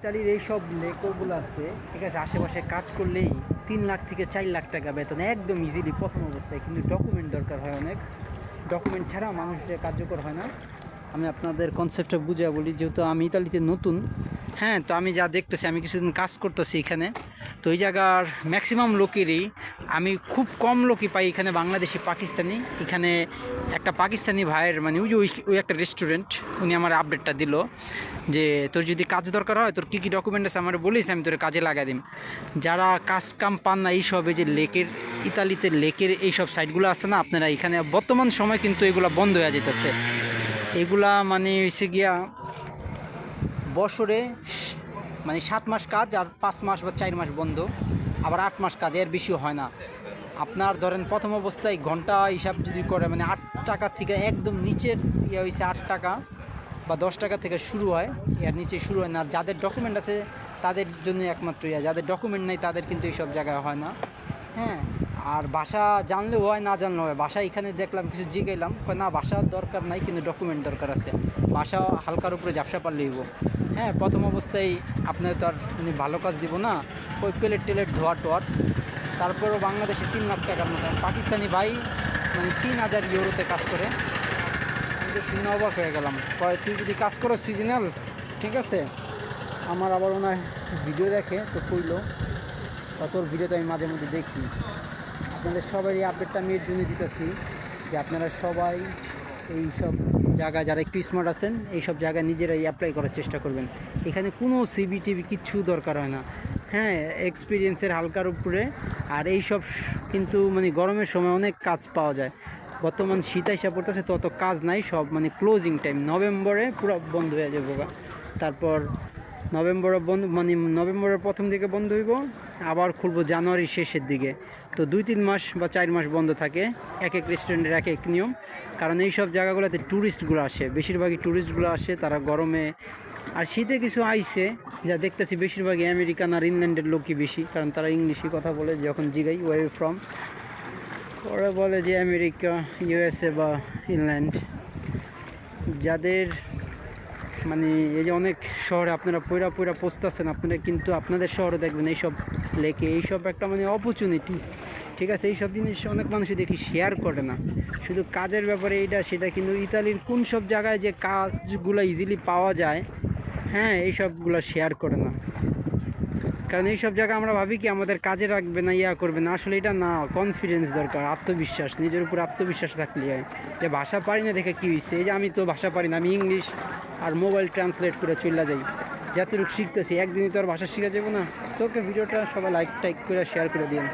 ইতালির এইসব আছে, ঠিক আছে, আশেপাশে কাজ করলেই তিন লাখ থেকে চার লাখ টাকা বেতন, একদম ইজিলি প্রথম অবস্থায়, কিন্তু ডকুমেন্ট দরকার হয় অনেক। ডকুমেন্ট ছাড়া মানুষের কার্যকর হয় না। আমি আপনাদের কনসেপ্টটা বুঝে বলি, যেহেতু আমি ইতালিতে নতুন হ্যাঁ তো আমি যা দেখতেছি, আমি কিছুদিন কাজ করতেছি এখানে। তো এই জায়গার ম্যাক্সিমাম লোকেরই, আমি খুব কম লোকই পাই এখানে বাংলাদেশি, পাকিস্তানি। এখানে একটা পাকিস্তানি ভাইয়ের মানে ওই যে ওই একটা রেস্টুরেন্ট উনি আমার আপডেটটা দিল। যে তোর যদি কাজ দরকার হয়, তোর কী কী ডকুমেন্ট আছে আমার বলিস, আমি তোর কাজে লাগাই দিম। যারা কাজ কাম পান না, এইসব এই যে লেকের, ইতালিতে লেকের এইসব সাইটগুলো আছে না, আপনারা এখানে বর্তমান সময় কিন্তু এগুলো বন্ধ হয়ে যেতেছে এগুলা মানে হয়েছে গিয়া বছরে মানে সাত মাস কাজ আর পাঁচ মাস বা চার মাস বন্ধ, আবার আট মাস কাজ, এর বেশি হয় না। আপনার ধরেন প্রথম অবস্থায় ঘণ্টা হিসাব যদি করে মানে আট টাকা থেকে একদম নিচের ইয়ে হয়েছে আট টাকা। বা দশ টাকা থেকে শুরু হয়, এর নিচে শুরু হয় না। আর যাদের ডকুমেন্ট আছে, তাদের জন্য একমাত্র ইয়া। যাদের ডকুমেন্ট নেই, তাদের কিন্তু এইসব জায়গায় হয় না। হ্যাঁ আর ভাষা জানলেও হয়, না জানলেও হয়। ভাষা এখানে দেখলাম, কিছু জিগাইলাম। না, ভাষার দরকার নাই, কিন্তু ডকুমেন্ট দরকার আছে। ভাষা হালকার উপরে ঝাপসা পারলে হইব। হ্যাঁ প্রথম অবস্থায় আপনার তো আর ভালো কাজ দিব না। ওই প্লেট টেলেট ধোয়া টোয়াট তারপরেও বাংলাদেশে তিন লাখ টাকার মতো। পাকিস্তানি ভাই মানে তিন হাজার ইউরোতে কাজ করে। তো শুনে অবাক হয়ে গেলাম। কয়, তুই যদি কাজ করো সিজনাল ঠিক আছে? আমার আবার ওনার ভিডিও দেখে, তো কইলো তোর ভিডিওতে আমি মাঝে মধ্যে দেখি। আপনাদের সবারই আপডেটটা আমি এর জন্য দিতেছি, যে আপনারা সবাই এই সব জায়গায় যারা একটু স্মার্ট আছেন, এই সব জায়গায় নিজেরাই অ্যাপ্লাই করার চেষ্টা করবেন। এখানে কোনো সিবি টিভি কিচ্ছু দরকার হয় না। হ্যাঁ এক্সপিরিয়েন্সের হালকার উপরে, আর এই সব কিন্তু মানে গরমের সময় অনেক কাজ পাওয়া যায়। বর্তমান শীত এসে পড়তেছে, তত কাজ নাই, সব মানে ক্লোজিং টাইম নভেম্বরে পুরো বন্ধ হয়ে যাব। তারপর নভেম্বরে বন্ধ মানে নভেম্বরের প্রথম দিকে বন্ধ হইব, আবার খুলবো জানুয়ারির শেষের দিকে। তো দুই তিন মাস বা চার মাস বন্ধ থাকে, এক এক রেস্টুরেন্টের এক এক নিয়ম। কারণ এই সব জায়গাগুলোতে ট্যুরিস্টগুলো আসে, বেশিরভাগই ট্যুরিস্টগুলো আসে, তারা গরমে। আর শীতে কিছু আইসে, যা দেখতেছি বেশিরভাগই আমেরিকান আর ইংল্যান্ডের লোকই বেশি, কারণ তারা ইংলিশই কথা বলে, যখন জিগাই ওয়ে ফ্রম ওরা বলে যে আমেরিকা ইউএসএ বা ইংল্যান্ড। যাদের মানে এই যে অনেক শহরে আপনারা পয়রা পয়রা পোস্তাছেন আপনারা কিন্তু আপনাদের শহরে দেখবেন এইসব লেকে, এইসব একটা মানে অপরচুনিটিস ঠিক আছে, এইসব জিনিস অনেক মানুষই দেখি শেয়ার করে না। শুধু কাজের ব্যাপারে এইটা, সেটা কিন্তু ইতালির কোন সব জায়গায় যে কাজগুলো ইজিলি পাওয়া যায় হ্যাঁ এইসবগুলো শেয়ার করে না। কারণ এইসব জায়গা আমরা ভাবি কি আমাদের কাজে রাখবে না, ইয়া করবে না। আসলে এটা না কনফিডেন্স দরকার, আত্মবিশ্বাস, নিজের উপর আত্মবিশ্বাস থাকলে। হয় যে ভাষা পারি না দেখে কী হয়েছে এই যে আমি তো ভাষা পারি না, আমি ইংলিশ আর মোবাইল ট্রান্সলেট করে চলে যাই। যতটুকু শিখতেছি, একদিনই তো আর ভাষা শিখা যাব না। তোকে ভিডিওটা সবাই লাইক টাইক করে শেয়ার করে দিন